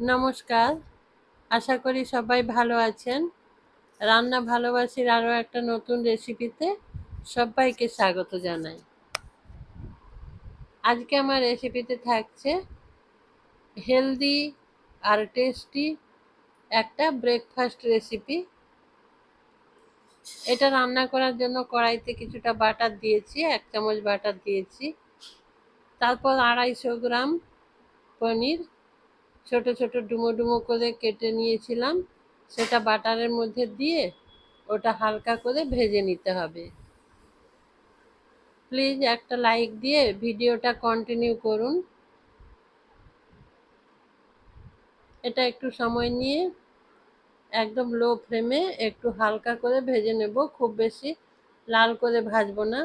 নমস্কার। আশা করি সবাই ভালো আছেন। রান্না ভালোবাসির আরও একটা নতুন রেসিপিতে সবাইকে স্বাগত জানাই। আজকে আমার রেসিপিতে থাকছে হেলদি আর টেস্টি একটা ব্রেকফাস্ট রেসিপি। এটা রান্না করার জন্য কড়াইতে কিছুটা বাটার দিয়েছি, এক চামচ বাটার দিয়েছি। তারপর আড়াইশো গ্রাম পনির ছোট ছোট ডুমো ডুমো করে কেটে নিয়েছিলাম। সেটা বাটারের মধ্যে দিয়ে ওটা হালকা করে ভেজে নিতে হবে। প্লিজ একটা লাইক দিয়ে ভিডিওটা কন্টিনিউ করুন। এটা একটু সময় নিয়ে একদম লো ফ্লেমে একটু হালকা করে ভেজে নেব। খুব বেশি লাল করে ভাজবো না।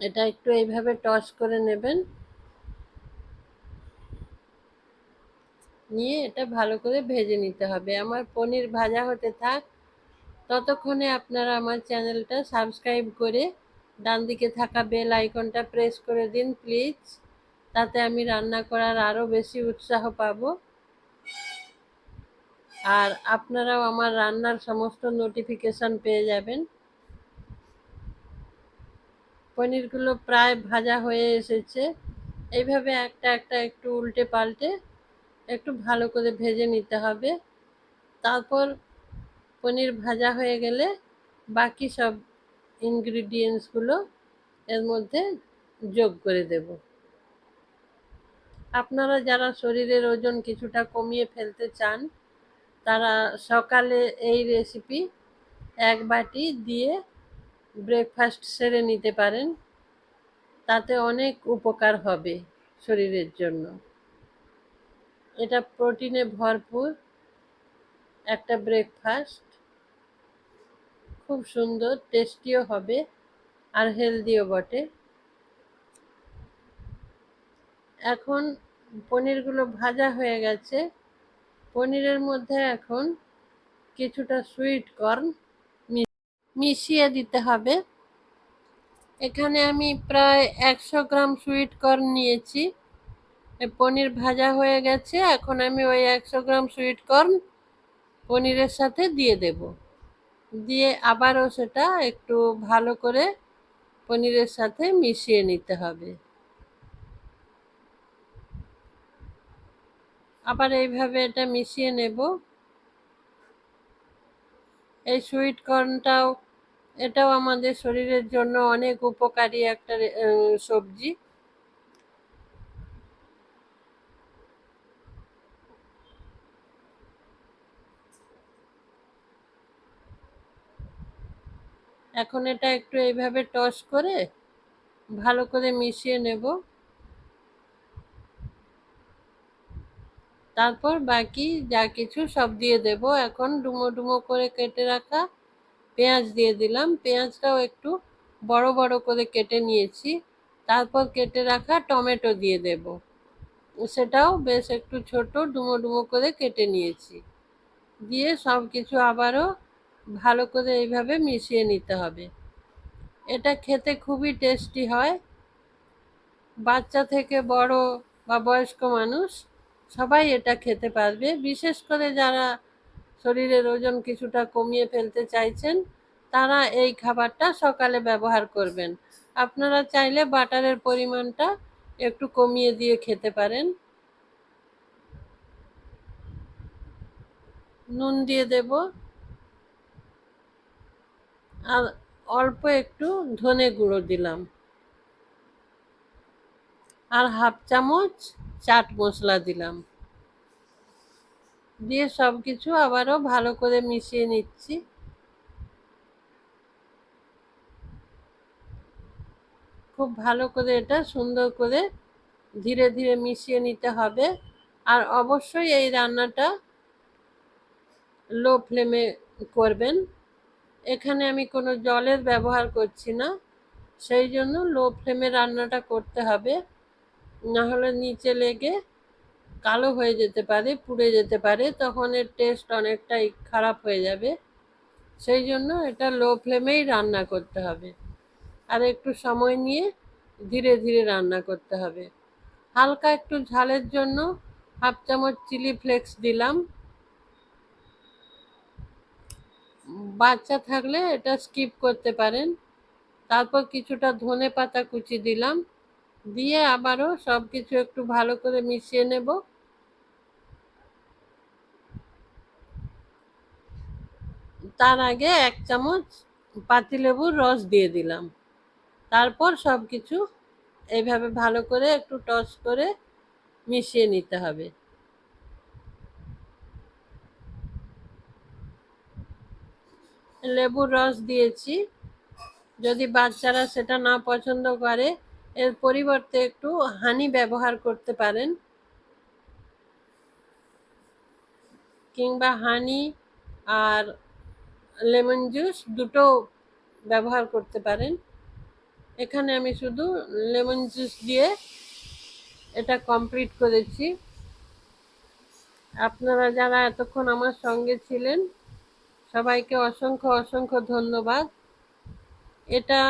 এটা একটু এইভাবে টস করে নেবেন। নিয়ে এটা ভালো করে ভেজে নিতে হবে। আমার পনির ভাজা হতে থাক। ততক্ষণে আপনারা আমার চ্যানেলটা সাবস্ক্রাইব করে ডান দিকে থাকা বেল আইকনটা প্রেস করে দিন, প্লিজ। তাতে আমি রান্না করার আরও বেশি উৎসাহ পাব। আর আপনারাও আমার রান্নার সমস্ত নোটিফিকেশান পেয়ে যাবেন। পনিরগুলো প্রায় ভাজা হয়ে এসেছে। এইভাবে একটা একটা একটু উল্টে পাল্টে একটু ভালো করে ভেজে নিতে হবে। তারপর পনির ভাজা হয়ে গেলে বাকি সব ইনগ্রিডিয়েন্টসগুলো এর মধ্যে যোগ করে দেব। আপনারা যারা শরীরের ওজন কিছুটা কমিয়ে ফেলতে চান, তারা সকালে এই রেসিপি এক বাটি দিয়ে ব্রেকফাস্ট সেরে নিতে পারেন। তাতে অনেক উপকার হবে শরীরের জন্য। এটা প্রোটিনে ভরপুর একটা ব্রেকফাস্ট খুব সুন্দর টেস্টিও হবে আর হেলদিও বটে। এখন পনিরগুলো ভাজা হয়ে গেছে। পনিরের মধ্যে এখন কিছুটা সুইট কর্ন মিশিয়ে দিতে হবে। এখানে আমি প্রায় একশো গ্রাম সুইট কর্ন নিয়েছি। পনির ভাজা হয়ে গেছে, এখন আমি ওই একশো গ্রাম সুইট কর্ন পনিরের সাথে দিয়ে দেব। দিয়ে আবারও সেটা একটু ভালো করে পনিরের সাথে মিশিয়ে নিতে হবে। আবার এইভাবে এটা মিশিয়ে নেব। এই সুইট কর্নটাও এটাও আমাদের শরীরের জন্য অনেক উপকারী একটা সবজি। এখন এটা একটু এইভাবে টস করে ভালো করে মিশিয়ে নেব। তারপর বাকি যা কিছু সব দিয়ে দেব। এখন ডুমো ডুমো করে কেটে রাখা পেঁয়াজ দিয়ে দিলাম। পেঁয়াজটাও একটু বড় বড় করে কেটে নিয়েছি। তারপর কেটে রাখা টমেটো দিয়ে দেব। সেটাও বেশ একটু ছোট, ডুমো ডুমো করে কেটে নিয়েছি। দিয়ে সব কিছু আবারও ভালো করে এইভাবে মিশিয়ে নিতে হবে। এটা খেতে খুবই টেস্টি হয়। বাচ্চা থেকে বড় বা বয়স্ক মানুষ সবাই এটা খেতে পারবে। বিশেষ করে যারা শরীরের ওজন কিছুটা কমিয়ে ফেলতে চাইছেন, তারা এই খাবারটা সকালে ব্যবহার করবেন। আপনারা চাইলে বাটারের পরিমাণটা একটু কমিয়ে দিয়ে খেতে পারেন। নুন দিয়ে দেব। অল্প একটু ধনে গুঁড়ো দিলাম। আর হাফ চামচ চাট মশলা দিলাম। দিয়ে সব কিছু আবারও ভালো করে মিশিয়ে নিচ্ছি। খুব ভালো করে এটা সুন্দর করে ধীরে ধীরে মিশিয়ে নিতে হবে। আর অবশ্যই এই রান্নাটা লো ফ্লেমে করবেন। এখানে আমি কোনো জলের ব্যবহার করছি না। সেই জন্য লো ফ্লেমে রান্নাটা করতে হবে। নাহলে নিচে লেগে কালো হয়ে যেতে পারে, পুড়ে যেতে পারে। তখন এর টেস্ট অনেকটাই খারাপ হয়ে যাবে। সেই জন্য এটা লো ফ্লেমেই রান্না করতে হবে। আর একটু সময় নিয়ে ধীরে ধীরে রান্না করতে হবে। হালকা একটু ঝালের জন্য হাফ চামচ চিলি ফ্লেক্স দিলাম। বাচ্চা থাকলে এটা স্কিপ করতে পারেন। তারপর কিছুটা ধনে পাতা কুচি দিলাম। দিয়ে আবারও সব কিছু একটু ভালো করে মিশিয়ে নেব। তার আগে এক চামচ পাতিলেবুর রস দিয়ে দিলাম। তারপর সব কিছু এইভাবে ভালো করে একটু টস করে মিশিয়ে নিতে হবে। লেবুর রস দিয়েছি। যদি বাচ্চারা সেটা না পছন্দ করে, এর পরিবর্তে একটু হানি ব্যবহার করতে পারেন। কিংবা হানি আর লেমন জুস দুটো ব্যবহার করতে পারেন। এখানে আমি শুধু লেমন জুস দিয়ে এটা কমপ্লিট করেছি। আপনারা যারা এতক্ষণ আমার সঙ্গে ছিলেন সবাইকে অসংখ্য অসংখ্য ধন্যবাদ। এটা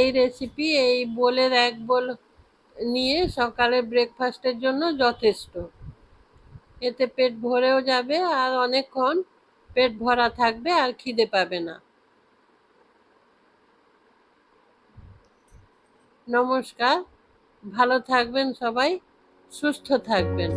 এই রেসিপি এই বোলের এক বোল নিয়ে সকালে ব্রেকফাস্টের জন্য যথেষ্ট। এতে পেট ভরেও যাবে আর অনেকক্ষণ পেট ভরা থাকবে আর খিদে পাবে না। নমস্কার, ভালো থাকবেন সবাই, সুস্থ থাকবেন।